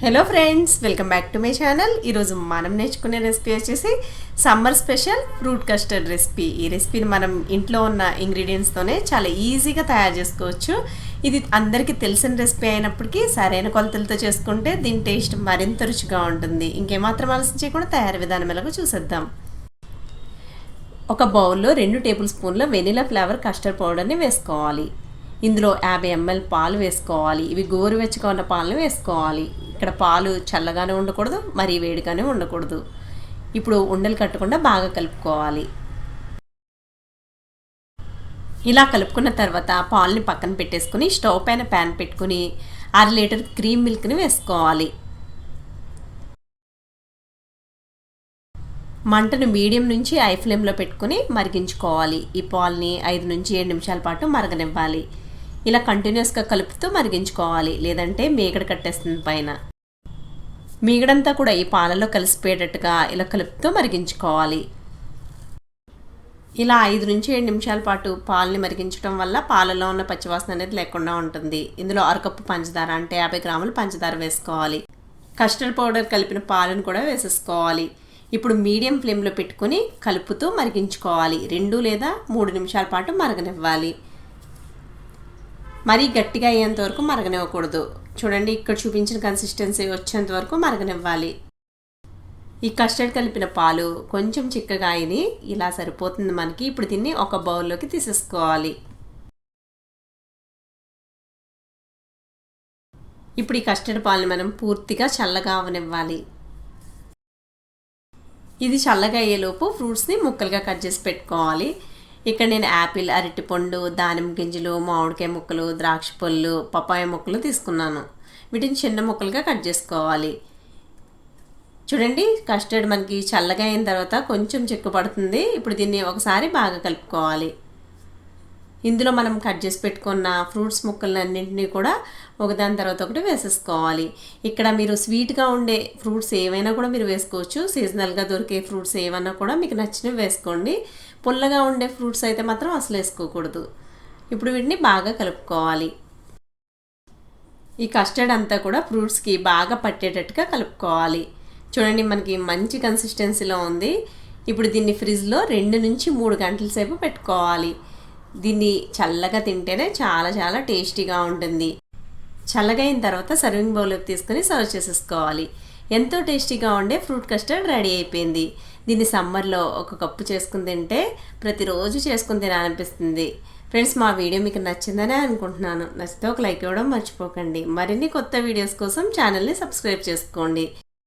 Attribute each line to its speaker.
Speaker 1: Hello friends welcome back to my channel ఈరోజు మనం నేర్చుకునే రెసిపీ వచ్చేసి summer special fruit custard recipe ఈ రెసిపీని మనం ఇంట్లో ఉన్న ఇంగ్రీడియంట్స్తోనే చాలా ఈజీగా తయారు చేసుకోవచ్చు. ఇది అందరికీ తెలిసిన రెసిపీ అయినప్పటికీ సరైన కొలతలతో చేసుకుంటే దీని టేస్ట్ మరింత రుచిగా ఉంటుంది. ఇంకేమాత్రం ఆలస్యం చేయకుండా తయారీ విధానం ఎలాగో చూసేద్దాం. ఒక బౌల్లో రెండు టేబుల్ స్పూన్ల వెనిలా ఫ్లేవర్ కస్టర్డ్ పౌడర్ని వేసుకోవాలి. ఇందులో యాభై ఎంఎల్ పాలు వేసుకోవాలి. ఇవి గోరువెచ్చగా ఉన్న పాలను వేసుకోవాలి. ఇక్కడ పాలు చల్లగానే ఉండకూడదు మరీ వేడిగానే ఉండకూడదు. ఇప్పుడు ఉండలు కట్టకుండా బాగా కలుపుకోవాలి. ఇలా కలుపుకున్న తర్వాత పాలని పక్కన పెట్టేసుకుని స్టవ్ పైన ప్యాన్ పెట్టుకుని అర లీటర్ క్రీమ్ మిల్క్ని వేసుకోవాలి. మంటను మీడియం నుంచి ఐ ఫ్లేమ్లో పెట్టుకుని మరిగించుకోవాలి. ఈ పాల్ని ఐదు నుంచి ఏడు నిమిషాల పాటు మరగనివ్వాలి. ఇలా కంటిన్యూస్గా కలుపుతూ మరిగించుకోవాలి. లేదంటే మీగడ కట్టేస్తుంది పైన. మీగడంతా కూడా ఈ పాలలో కలిసిపోయేటట్టుగా ఇలా కలుపుతూ మరిగించుకోవాలి. ఇలా ఐదు నుంచి ఏడు నిమిషాల పాటు పాలని మరిగించడం వల్ల పాలలో ఉన్న పచ్చివాసన అనేది లేకుండా ఉంటుంది. ఇందులో అరకప్పు పంచదార అంటే యాభై గ్రాములు పంచదార వేసుకోవాలి. కస్టర్డ్ పౌడర్ కలిపిన పాలను కూడా వేసేసుకోవాలి. ఇప్పుడు మీడియం ఫ్లేమ్లో పెట్టుకొని కలుపుతూ మరిగించుకోవాలి. రెండు లేదా మూడు నిమిషాల పాటు మరగనివ్వాలి. మరీ గట్టిగా అయ్యేంత వరకు మరగనివ్వకూడదు. చూడండి ఇక్కడ చూపించిన కన్సిస్టెన్సీ వచ్చేంత వరకు మరగనివ్వాలి. ఈ కస్టర్డ్ కలిపిన పాలు కొంచెం చిక్కగా అయిని ఇలా సరిపోతుంది మనకి. ఇప్పుడు దీన్ని ఒక బౌల్లోకి తీసేసుకోవాలి. ఇప్పుడు ఈ కస్టర్డ్ పాలని మనం పూర్తిగా చల్లగా అవనివ్వాలి. ఇది చల్లగా అయ్యేలోపు ఫ్రూట్స్ని ముక్కలుగా కట్ చేసి పెట్టుకోవాలి. ఇక్కడ నేను యాపిల్ అరటిపండు దానిమ్మ గింజలు మామిడికాయ ముక్కలు ద్రాక్ష పళ్ళు పపాయ ముక్కలు తీసుకున్నాను. వీటిని చిన్న ముక్కలుగా కట్ చేసుకోవాలి. చూడండి కస్టర్డ్ మనకి చల్లగా అయిన తర్వాత కొంచెం చెక్కు పడుతుంది. ఇప్పుడు దీన్ని ఒకసారి బాగా కలుపుకోవాలి. ఇందులో మనం కట్ చేసి పెట్టుకున్న ఫ్రూట్స్ ముక్కలన్నింటినీ కూడా ఒకదాని తర్వాత ఒకటి వేసేసుకోవాలి. ఇక్కడ మీరు స్వీట్గా ఉండే ఫ్రూట్స్ ఏవైనా కూడా మీరు వేసుకోవచ్చు. సీజనల్గా దొరికే ఫ్రూట్స్ ఏమైనా కూడా మీకు నచ్చినవి వేసుకోండి. పుల్లగా ఉండే ఫ్రూట్స్ అయితే మాత్రం అసలు వేసుకోకూడదు. ఇప్పుడు వీటిని బాగా కలుపుకోవాలి. ఈ కస్టర్డ్ అంతా కూడా ఫ్రూట్స్కి బాగా పట్టేటట్టుగా కలుపుకోవాలి. చూడండి మనకి మంచి కన్సిస్టెన్సీలో ఉంది. ఇప్పుడు దీన్ని ఫ్రిడ్జ్లో రెండు నుంచి మూడు గంటల సేపు పెట్టుకోవాలి. దీన్ని చల్లగా తింటేనే చాలా చాలా టేస్టీగా ఉంటుంది. చల్లగా అయిన తర్వాత సర్వింగ్ బౌల్లోకి తీసుకొని సర్వ్ చేసేసుకోవాలి. ఎంతో టేస్టీగా ఉండే ఫ్రూట్ కస్టర్డ్ రెడీ అయిపోయింది. దీన్ని సమ్మర్లో ఒక కప్పు చేసుకుని తింటే ప్రతిరోజు చేసుకుని తినాలనిపిస్తుంది. ఫ్రెండ్స్ మా వీడియో మీకు నచ్చిందనే అనుకుంటున్నాను. నచ్చితే ఒక లైక్ ఇవ్వడం మర్చిపోకండి. మరిన్ని కొత్త వీడియోస్ కోసం ఛానల్ని సబ్స్క్రైబ్ చేసుకోండి.